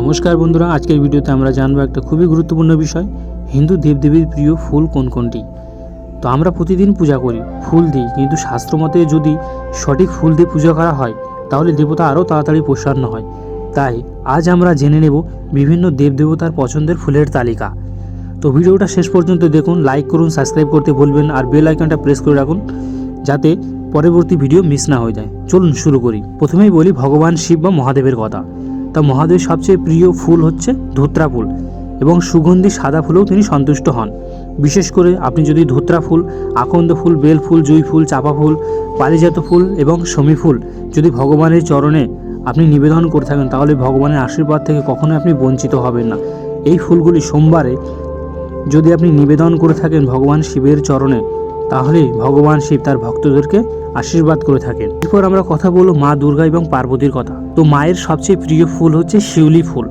নমস্কার বন্ধুরা, আজকের ভিডিওতে আমরা জানব একটা খুবই গুরুত্বপূর্ণ বিষয়, হিন্দু দেবদেবীর প্রিয় ফুল কোন কোনটি? তো আমরা প্রতিদিন পূজা করি, ফুল দিই, কিন্তু শাস্ত্রমতে যদি সঠিক ফুল দিয়ে পূজা করা হয়, তাহলে দেবতা আরও তাড়াতাড়ি প্রসন্ন হয়। তাই আজ আমরা জেনে নেব বিভিন্ন দেবদেবতার পছন্দের ফুলের তালিকা। তো ভিডিওটা শেষ পর্যন্ত দেখুন লাইক করুন সাবস্ক্রাইব করতে ভুলবেন আর বেল আইকনটা প্রেস করে রাখুন, যাতে পরবর্তী ভিডিও মিস না হয়ে যায়। চলুন শুরু করি। প্রথমেই বলি ভগবান শিব বা মহাদেবের কথা। তা মহাদেবের সবচেয়ে প্রিয় ফুল হচ্ছে ধোত্রা ফুল এবং সুগন্ধি সাদা ফুলেও তিনি সন্তুষ্ট হন। বিশেষ করে আপনি যদি ধোত্রা ফুল, আকন্দ ফুল, বেল ফুল, জুই ফুল, চাপা ফুল, পারিজাত ফুল এবং শমী ফুল যদি ভগবানের চরণে আপনি নিবেদন করে থাকেন, তাহলে ভগবানের আশীর্বাদ থেকে কখনোই আপনি বঞ্চিত হবেন না। এই ফুলগুলি সোমবারে যদি আপনি নিবেদন করে থাকেন ভগবান শিবের চরণে তাহলে ভগবান শিব তার ভক্তদেরকে আশীর্বাদ করে থাকেন। এরপর আমরা কথা বলব মা দুর্গা এবং পার্বতীর কথা। তো মায়ের সবচেয়ে প্রিয় ফুল হচ্ছে শিউলি ফুল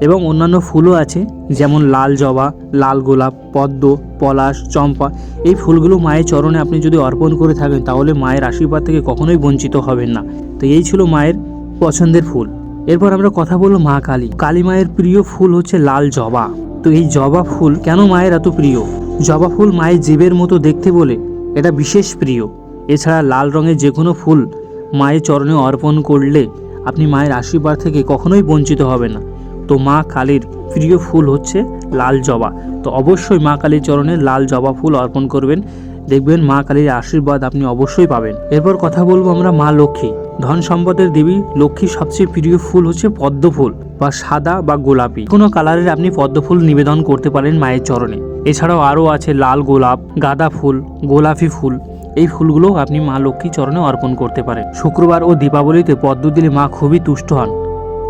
এবং অন্যান্য ফুলও আছে, যেমন লাল জবা, লাল গোলাপ, পদ্ম, পলাশ, চম্পা। এই ফুলগুলো মায়ের চরণে আপনি যদি অর্পণ করে থাকেন, তাহলে মায়ের আশীর্বাদ থেকে কখনোই বঞ্চিত হবেন না। তো এই ছিল মায়ের পছন্দের ফুল। এরপর আমরা কথা বলব মা কালী। কালী মায়ের প্রিয় ফুল হচ্ছে লাল জবা। তো এই জবা ফুল কেন মায়ের এত প্রিয়? জবা ফুল মায়ের জীবের মতো দেখতে বলে এটা বিশেষ প্রিয়। এছাড়া লাল রঙের যে কোনো ফুল মায়ের চরণে অর্পণ করলে আপনি মায়ের আশীর্বাদ থেকে কখনোই বঞ্চিত হবে না। তো মা কালীর প্রিয় ফুল হচ্ছে লাল জবা। তো অবশ্যই মা কালীর চরণে লাল জবা ফুল অর্পণ করবেন। দেখবেন মা কালীর আশীর্বাদ আপনি অবশ্যই পাবেন। এরপর কথা বলব আমরা মা লক্ষ্মী। ধন সম্পদের দেবী লক্ষ্মীর সবচেয়ে প্রিয় ফুল হচ্ছে পদ্ম ফুল বা সাদা বা গোলাপি। কোনো কালারের আপনি পদ্ম ফুল নিবেদন করতে পারেন মায়ের চরণে। এছাড়াও আরও আছে লাল গোলাপ, গাঁদা ফুল, গোলাপি ফুল। এই ফুলগুলো আপনি মা লক্ষ্মী চরণে অর্পণ করতে পারেন। শুক্রবার ও দীপাবলিতে পদ্ম দিলে মা খুবই তুষ্ট হন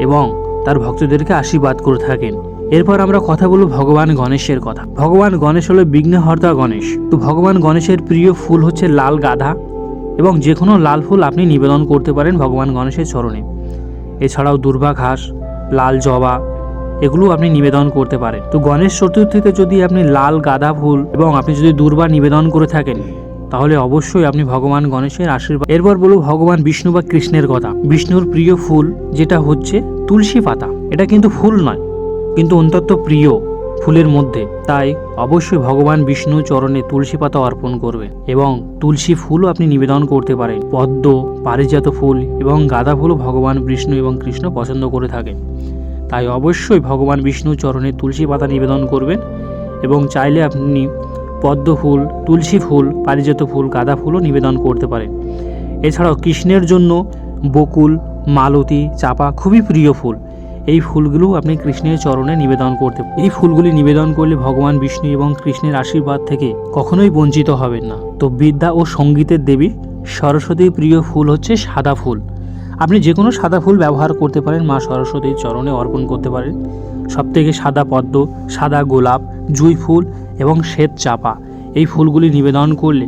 এবং তার ভক্তদেরকে আশীর্বাদ করে থাকেন। এরপর আমরা কথা বলব ভগবান গণেশের কথা। ভগবান গণেশ হলো বিঘ্নহর্তা গণেশ। তো ভগবান গণেশের প্রিয় ফুল হচ্ছে লাল গাধা এবং যে কোনো লাল ফুল আপনি নিবেদন করতে পারেন ভগবান গণেশের চরণে। এছাড়াও দুর্বা ঘাস লাল জবা এগুলো আপনি নিবেদন করতে পারেন। তো গণেশ চতুর্থীতে যদি আপনি লাল গাঁদা ফুল এবং আপনি যদি দুর্বা নিবেদন করে থাকেন, তাহলে অবশ্যই আপনি ভগবান গণেশের আশীর্বাদ। এরপর বলব ভগবান বিষ্ণু বা কৃষ্ণের কথা। বিষ্ণুর প্রিয় ফুল যেটা হচ্ছে তুলসী পাতা। এটা কিন্তু ফুল নয়, কিন্তু অন্তত প্রিয় ফুলের মধ্যে। তাই অবশ্যই ভগবান বিষ্ণু চরণে তুলসী পাতা অর্পণ করবেন এবং তুলসী ফুলও আপনি নিবেদন করতে পারেন। পদ্ম, পারিজাত ফুল এবং গাঁদা ফুলও ভগবান বিষ্ণু এবং কৃষ্ণ পছন্দ করে থাকেন। তাই অবশ্যই ভগবান বিষ্ণু চরণে তুলসী পাতা নিবেদন করবেন এবং চাইলে আপনি পদ্ম ফুল, তুলসী ফুল, পারিজাত ফুল, গাঁদা ফুলও নিবেদন করতে পারেন। এছাড়াও কৃষ্ণের জন্য বকুল, মালতী, চাপা খুবই প্রিয় ফুল। এই ফুলগুলো আপনি কৃষ্ণের চরণে নিবেদন করতে এই ফুলগুলি নিবেদন করলে ভগবান বিষ্ণু এবং কৃষ্ণের আশীর্বাদ থেকে কখনোই বঞ্চিত হবেন না। তো বিদ্যা ও সঙ্গীতের দেবী সরস্বতীর প্রিয় ফুল হচ্ছে সাদা ফুল। আপনি যে কোনো সাদা ফুল ব্যবহার করতে পারেন, মা সরস্বতীর চরণে অর্পণ করতে পারেন। সবথেকে সাদা পদ্ম, সাদা গোলাপ, জুঁই ফুল এবং শ্বেত চাপা, এই ফুলগুলি নিবেদন করলে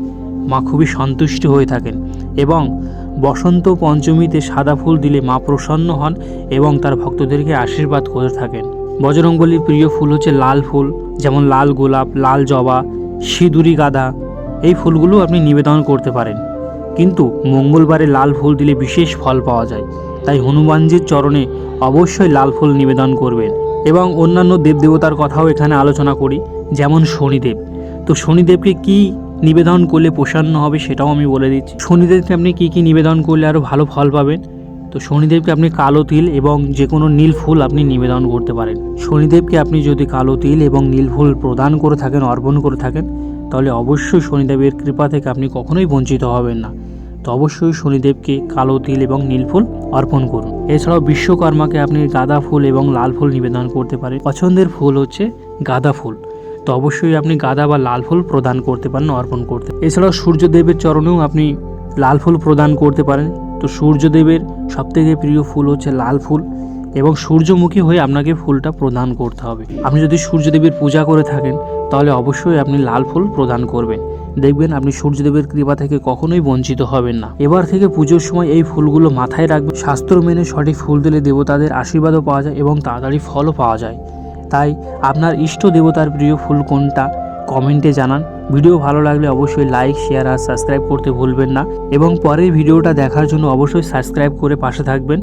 মা খুবই সন্তুষ্ট হয়ে থাকেন এবং বসন্ত পঞ্চমীতে সাদা ফুল দিলে মা প্রসন্ন হন এবং তার ভক্তদেরকে আশীর্বাদ করে থাকেন। বজরঙ্গলির প্রিয় ফুল হচ্ছে লাল ফুল, যেমন লাল গোলাপ, লাল জবা, সিঁদুরি গাঁদা, এই ফুলগুলো আপনি নিবেদন করতে পারেন। কিন্তু মঙ্গলবারে লাল ফুল দিলে বিশেষ ফল পাওয়া যায়। তাই হনুমানজির চরণে অবশ্যই লাল ফুল নিবেদন করবেন এবং অন্যান্য দেবদেবতার কথাও এখানে আলোচনা করি, যেমন শনিদেব। তো শনিদেবকে কি নিবেদন করলে প্রসন্ন হবে সেটাও আমি বলে দিচ্ছি। শনিদেবকে আপনি কি কি নিবেদন করলে আরও ভালো ফল পাবেন? তো শনিদেবকে আপনি কালো তিল এবং যে কোনো নীল ফুল আপনি নিবেদন করতে পারেন। শনিদেবকে আপনি যদি কালো তিল এবং নীল ফুল প্রদান করে থাকেন, অর্পণ করে থাকেন তাহলে অবশ্যই শনিদেবের কৃপা থেকে আপনি কখনোই বঞ্চিত হবেন না। তো অবশ্যই শনিদেবকে কালো তিল এবং নীল ফুল অর্পণ করুন। এছাড়াও বিশ্বকর্মাকে আপনি গাঁদা ফুল এবং লাল ফুল নিবেদন করতে পারেন। পছন্দের ফুল হচ্ছে গাঁদা ফুল। তো অবশ্যই আপনি গাঁদা বা লাল ফুল প্রদান করতে পারেন, অর্পণ করতে এছাড়াও সূর্যদেবের চরণেও আপনি লাল ফুল প্রদান করতে পারেন। তো সূর্যদেবের সবথেকে প্রিয় ফুল হচ্ছে লাল ফুল এবং সূর্যমুখী হয়ে আপনাকে ফুলটা প্রদান করতে হবে। আপনি যদি সূর্যদেবের পূজা করে থাকেন তাহলে অবশ্যই আপনি লাল ফুল প্রদান করবেন। দেখবেন আপনি সূর্যদেবের কৃপা থেকে কখনোই বঞ্চিত হবেন না। এবার থেকে পুজোর সময় এই ফুলগুলো মাথায় রাখবেন। শাস্ত্র মেনে সঠিক ফুল দিলে দেবতাদের আশীর্বাদও পাওয়া যায় এবং তাড়াতাড়ি ফলও পাওয়া যায়। তাই আপনার ইষ্ট দেবতার প্রিয় ফুল কোনটা? কমেন্টে জানান। ভিডিও ভালো লাগলে অবশ্যই লাইক, শেয়ার আর সাবস্ক্রাইব করতে ভুলবেন না। এবং পরের ভিডিওটা দেখার জন্য অবশ্যই সাবস্ক্রাইব করে পাশে থাকবেন।